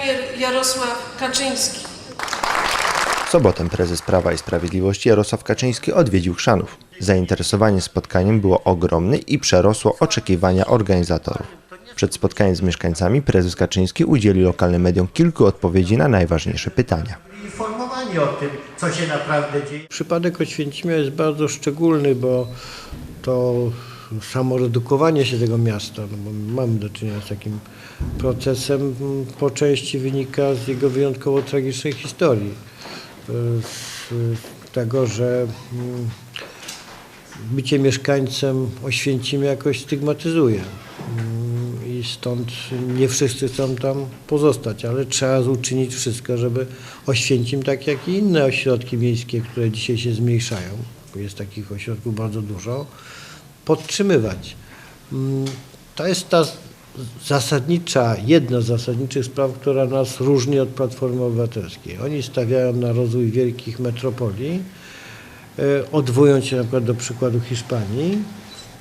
premier Jarosław Kaczyński. W sobotę prezes Prawa i Sprawiedliwości Jarosław Kaczyński odwiedził Chrzanów. Zainteresowanie spotkaniem było ogromne i przerosło oczekiwania organizatorów. Przed spotkaniem z mieszkańcami prezes Kaczyński udzielił lokalnym mediom kilku odpowiedzi na najważniejsze pytania. informowani o tym, co się naprawdę dzieje. Przypadek Oświęcimia jest bardzo szczególny, bo to samoredukowanie się tego miasta, no bo mamy do czynienia z takim procesem, po części wynika z jego wyjątkowo tragicznej historii. E, Z tego, że mm, bycie mieszkańcem Oświęcimia jakoś stygmatyzuje. Mm, I stąd nie wszyscy chcą tam pozostać, ale trzeba uczynić wszystko, żeby Oświęcim, tak jak i inne ośrodki miejskie, które dzisiaj się zmniejszają, jest takich ośrodków bardzo dużo, podtrzymywać. Mm, To jest ta zasadnicza, jedna z zasadniczych spraw, która nas różni od Platformy Obywatelskiej. Oni stawiają na rozwój wielkich metropolii, e, odwołując się na przykład do przykładu Hiszpanii,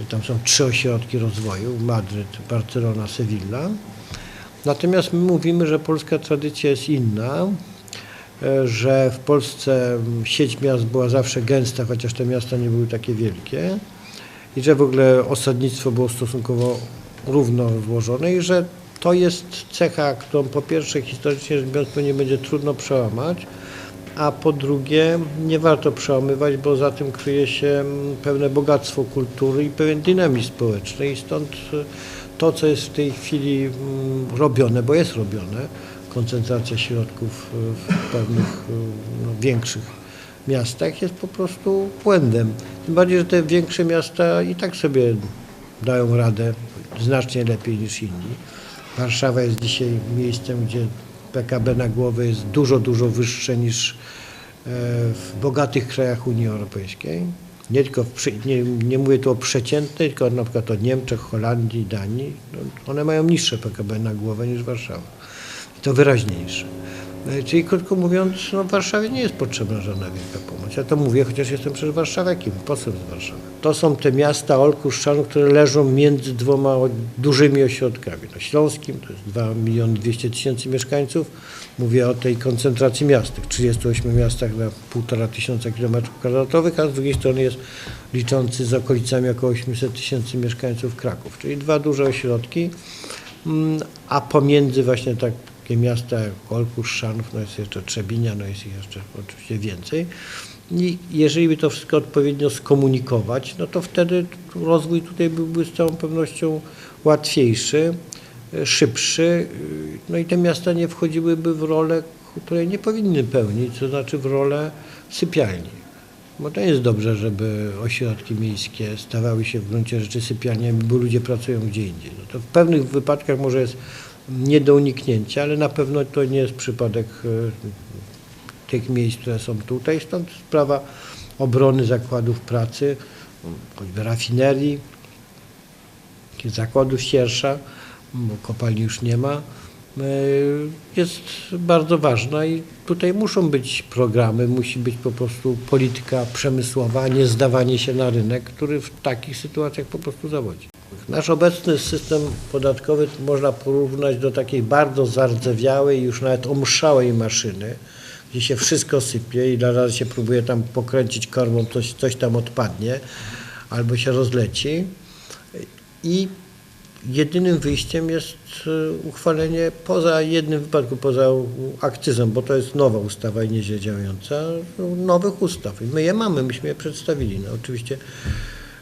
że tam są trzy ośrodki rozwoju, Madryt, Barcelona, Sevilla. Natomiast my mówimy, że polska tradycja jest inna, e, że w Polsce sieć miast była zawsze gęsta, chociaż te miasta nie były takie wielkie i że w ogóle osadnictwo było stosunkowo równo rozłożone i że to jest cecha, którą po pierwsze historycznie rzecz biorąc pewnie będzie trudno przełamać, a po drugie nie warto przełamywać, bo za tym kryje się mm, pewne bogactwo kultury i pewien dynamizm społeczny i stąd y, to, co jest w tej chwili mm, robione, bo jest robione, koncentracja środków y, w pewnych y, no, większych miastach jest po prostu błędem. Tym bardziej, że te większe miasta i tak sobie dają radę znacznie lepiej niż inni. Warszawa jest dzisiaj miejscem, gdzie PKB na głowę jest dużo, dużo wyższe niż e, w bogatych krajach Unii Europejskiej. Nie tylko, nie, nie mówię tu o przeciętnej, tylko na przykład o Niemczech, Holandii, Danii. No, one mają niższe PKB na głowę niż Warszawa. I to wyraźniejsze. E, Czyli krótko mówiąc, no w Warszawie nie jest potrzebna żadna wielka pomoc. Ja to mówię, chociaż jestem przecież warszawiakiem, poseł z Warszawy. To są te miasta Olku, Szczanów, które leżą między dwoma dużymi ośrodkami. No Śląskim to jest 2 miliony 200 tysięcy mieszkańców. Mówię o tej koncentracji miast, tych 38 miastach na 1,5 tysiąca kilometrów kwadratowych, a z drugiej strony jest liczący z okolicami około 800 tysięcy mieszkańców Kraków. Czyli dwa duże ośrodki. Mm, a pomiędzy właśnie takie miasta jak Olkusz, Szanów, no jest jeszcze Trzebinia, no jest ich jeszcze oczywiście więcej. I jeżeli by to wszystko odpowiednio skomunikować, no to wtedy rozwój tutaj byłby z całą pewnością łatwiejszy, szybszy, no i te miasta nie wchodziłyby w rolę, której nie powinny pełnić, to znaczy w rolę sypialni. Bo to jest dobrze, żeby ośrodki miejskie stawały się w gruncie rzeczy sypialniami, bo ludzie pracują gdzie indziej. No to w pewnych wypadkach może jest nie do uniknięcia, ale na pewno to nie jest przypadek e, tych miejsc, które są tutaj. Stąd sprawa obrony zakładów pracy, choćby rafinerii, zakładów siersza, bo kopalni już nie ma, e, jest bardzo ważna i tutaj muszą być programy, musi być po prostu polityka przemysłowa, nie zdawanie się na rynek, który w takich sytuacjach po prostu zawodzi. Nasz obecny system podatkowy można porównać do takiej bardzo zardzewiałej, już nawet omszałej maszyny, gdzie się wszystko sypie i na się próbuje tam pokręcić korbą, coś, coś tam odpadnie albo się rozleci. I jedynym wyjściem jest e, uchwalenie poza jednym wypadku, poza akcyzą, bo to jest nowa ustawa i nieźle działająca, no, nowych ustaw. I my je mamy, myśmy je przedstawili. No, oczywiście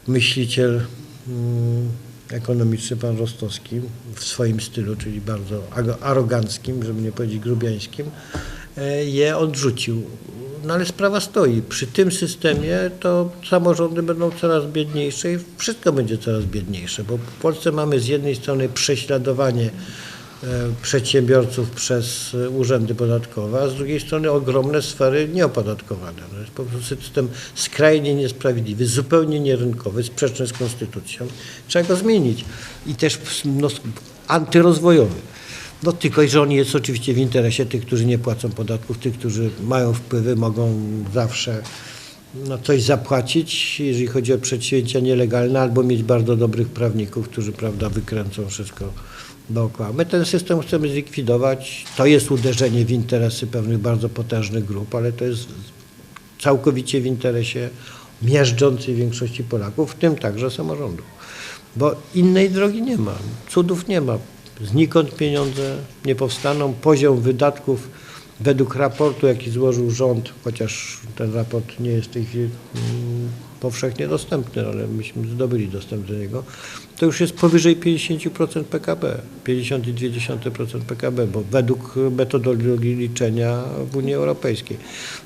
myśliciel mm, ekonomiczny, pan Rostowski, w swoim stylu, czyli bardzo aroganckim, żeby nie powiedzieć grubiańskim, e, je odrzucił. No ale sprawa stoi. Przy tym systemie to samorządy będą coraz biedniejsze i wszystko będzie coraz biedniejsze, bo w Polsce mamy z jednej strony prześladowanie przedsiębiorców przez e, urzędy podatkowe, a z drugiej strony ogromne sfery nieopodatkowane. No jest po prostu system skrajnie niesprawiedliwy, zupełnie nierynkowy, sprzeczny z konstytucją. Trzeba go zmienić i też no, antyrozwojowy. No tylko, że on jest oczywiście w interesie tych, którzy nie płacą podatków, tych, którzy mają wpływy, mogą zawsze no, coś zapłacić, jeżeli chodzi o przedsięwzięcia nielegalne, albo mieć bardzo dobrych prawników, którzy prawda, wykręcą wszystko dookoła. My ten system chcemy zlikwidować. To jest uderzenie w interesy pewnych bardzo potężnych grup, ale to jest całkowicie w interesie miażdżącej większości Polaków, w tym także samorządów. Bo innej drogi nie ma, cudów nie ma. Znikąd pieniądze nie powstaną. Poziom wydatków według raportu, jaki złożył rząd, chociaż ten raport nie jest w tej chwili mm, powszechnie dostępny, ale myśmy zdobyli dostęp do niego, to już jest powyżej 50% PKB, 52% PKB, bo według metodologii liczenia w Unii Europejskiej.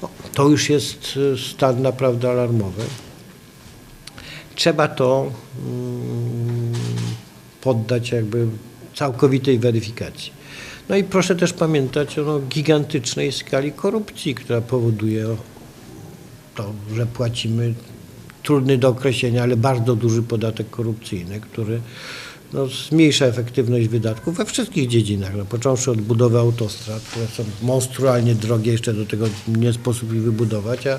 No, to już jest y, stan naprawdę alarmowy. Trzeba to mm, poddać jakby całkowitej weryfikacji. No i proszę też pamiętać o no, gigantycznej skali korupcji, która powoduje to, że płacimy trudny do określenia, ale bardzo duży podatek korupcyjny, który no, zmniejsza efektywność wydatków we wszystkich dziedzinach, no, począwszy od budowy autostrad, które są monstrualnie drogie, jeszcze do tego nie sposób ich wybudować, a,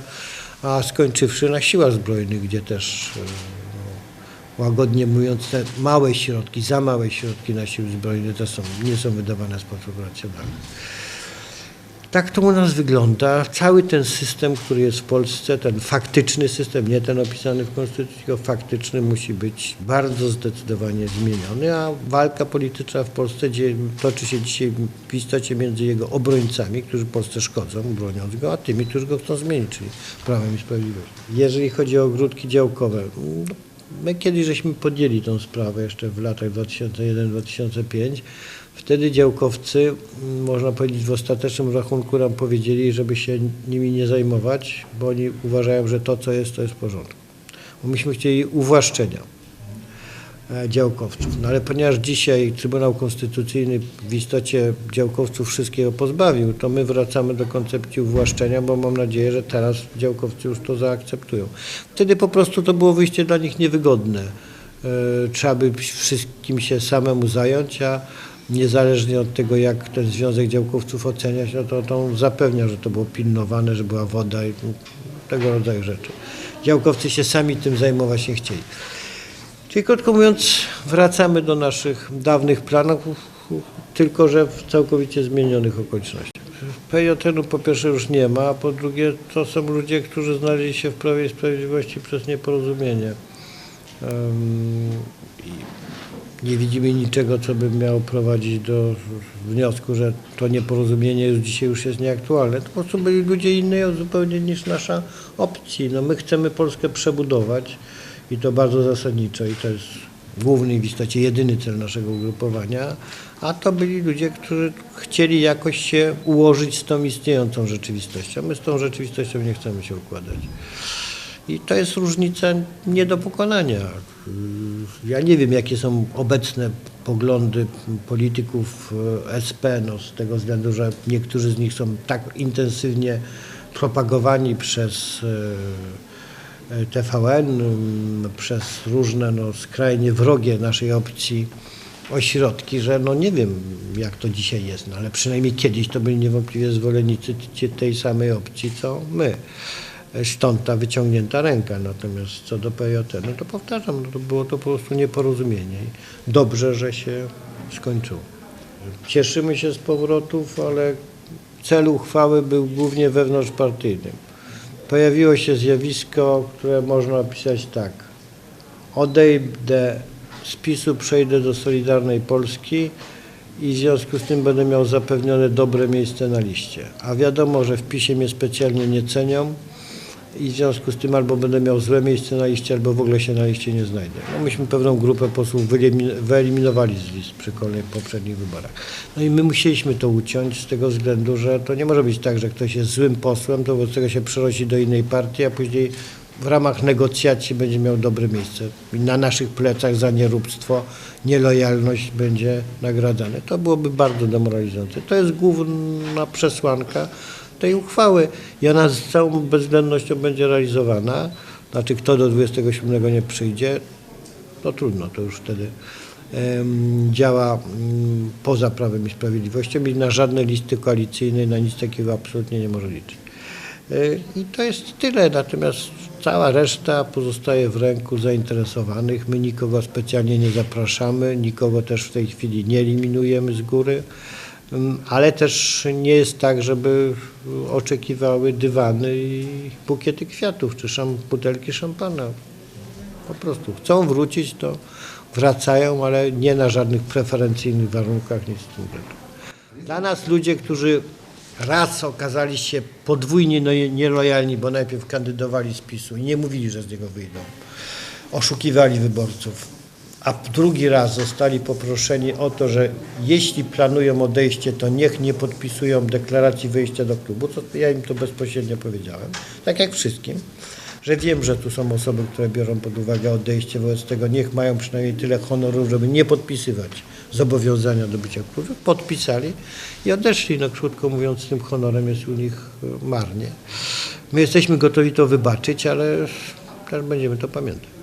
a skończywszy na siłach zbrojnych, gdzie też e, łagodnie mówiąc, te małe środki, za małe środki na siły zbrojne to są, nie są wydawane w sposób racjonalny. Tak to u nas wygląda. Cały ten system, który jest w Polsce, ten faktyczny system, nie ten opisany w Konstytucji, tylko faktyczny, musi być bardzo zdecydowanie zmieniony, a walka polityczna w Polsce toczy się dzisiaj w istocie między jego obrońcami, którzy Polsce szkodzą, broniąc go, a tymi, którzy go chcą zmienić, czyli Prawem i Sprawiedliwością. Jeżeli chodzi o ogródki działkowe, no, my kiedyś żeśmy podjęli tą sprawę jeszcze w latach 2001-2005. Wtedy działkowcy, m, można powiedzieć, w ostatecznym rachunku nam powiedzieli, żeby się nimi nie zajmować, bo oni uważają, że to, co jest, to jest w porządku. Bo myśmy chcieli uwłaszczenia działkowców. No ale ponieważ dzisiaj Trybunał Konstytucyjny w istocie działkowców wszystkiego pozbawił, to my wracamy do koncepcji uwłaszczenia, bo mam nadzieję, że teraz działkowcy już to zaakceptują. Wtedy po prostu to było wyjście dla nich niewygodne. E, Trzeba by wszystkim się samemu zająć, a niezależnie od tego, jak ten Związek Działkowców oceniać, no to, to zapewnia, że to było pilnowane, że była woda i tego rodzaju rzeczy. Działkowcy się sami tym zajmować nie chcieli. Czyli krótko mówiąc, wracamy do naszych dawnych planów, tylko że w całkowicie zmienionych okolicznościach. PJN-u po pierwsze już nie ma, a po drugie to są ludzie, którzy znaleźli się w Prawie i Sprawiedliwości przez nieporozumienie. Nie widzimy niczego, co by miało prowadzić do wniosku, że to nieporozumienie już dzisiaj już jest nieaktualne. To po prostu byli ludzie innej zupełnie niż nasza opcji. No my chcemy Polskę przebudować i to bardzo zasadniczo i to jest główny w istocie jedyny cel naszego ugrupowania, a to byli ludzie, którzy chcieli jakoś się ułożyć z tą istniejącą rzeczywistością. My z tą rzeczywistością nie chcemy się układać. I to jest różnica nie do pokonania. Ja nie wiem, jakie są obecne poglądy polityków e, SP, no, z tego względu, że niektórzy z nich są tak intensywnie propagowani przez e, TVN, m, przez różne no, skrajnie wrogie naszej opcji ośrodki, że no nie wiem jak to dzisiaj jest, no, ale przynajmniej kiedyś to byli niewątpliwie zwolennicy tej samej opcji co my. Stąd ta wyciągnięta ręka. Natomiast co do PJT, no to powtarzam, no to było to po prostu nieporozumienie. Dobrze, że się skończyło. Cieszymy się z powrotów, ale cel uchwały był głównie wewnątrzpartyjnym. Pojawiło się zjawisko, które można opisać tak. Odejdę z PiSu, przejdę do Solidarnej Polski i w związku z tym będę miał zapewnione dobre miejsce na liście. A wiadomo, że w PiSie mnie specjalnie nie cenią i w związku z tym albo będę miał złe miejsce na liście, albo w ogóle się na liście nie znajdę. No myśmy pewną grupę posłów wyelimin- wyeliminowali z list przy kolejnych poprzednich wyborach. No i my musieliśmy to uciąć z tego względu, że to nie może być tak, że ktoś jest złym posłem, to wobec tego się przerosi do innej partii, a później w ramach negocjacji będzie miał dobre miejsce. Na naszych plecach za nieróbstwo, nielojalność będzie nagradzane. To byłoby bardzo demoralizujące. To jest główna przesłanka tej uchwały i ona z całą bezwzględnością będzie realizowana. Znaczy, kto do 27 nie przyjdzie, no trudno, to już wtedy działa mm, poza Prawem i Sprawiedliwością i na żadne listy koalicyjne, na nic takiego absolutnie nie może liczyć. Y, I to jest tyle, natomiast cała reszta pozostaje w ręku zainteresowanych. My nikogo specjalnie nie zapraszamy, nikogo też w tej chwili nie eliminujemy z góry, ale też nie jest tak, żeby oczekiwały dywany i bukiety kwiatów czy szam, butelki szampana. Po prostu chcą wrócić, to wracają, ale nie na żadnych preferencyjnych warunkach, nic w tym. Dla nas ludzie, którzy raz okazali się podwójnie no- nielojalni, bo najpierw kandydowali z PiSu i nie mówili, że z niego wyjdą, oszukiwali wyborców, a drugi raz zostali poproszeni o to, że jeśli planują odejście, to niech nie podpisują deklaracji wyjścia do klubu, to ja im to bezpośrednio powiedziałem, tak jak wszystkim, że wiem, że tu są osoby, które biorą pod uwagę odejście, wobec tego niech mają przynajmniej tyle honoru, żeby nie podpisywać zobowiązania do bycia w klubie. Podpisali i odeszli. No krótko mówiąc, tym honorem jest u nich marnie. My jesteśmy gotowi to wybaczyć, ale też będziemy to pamiętać.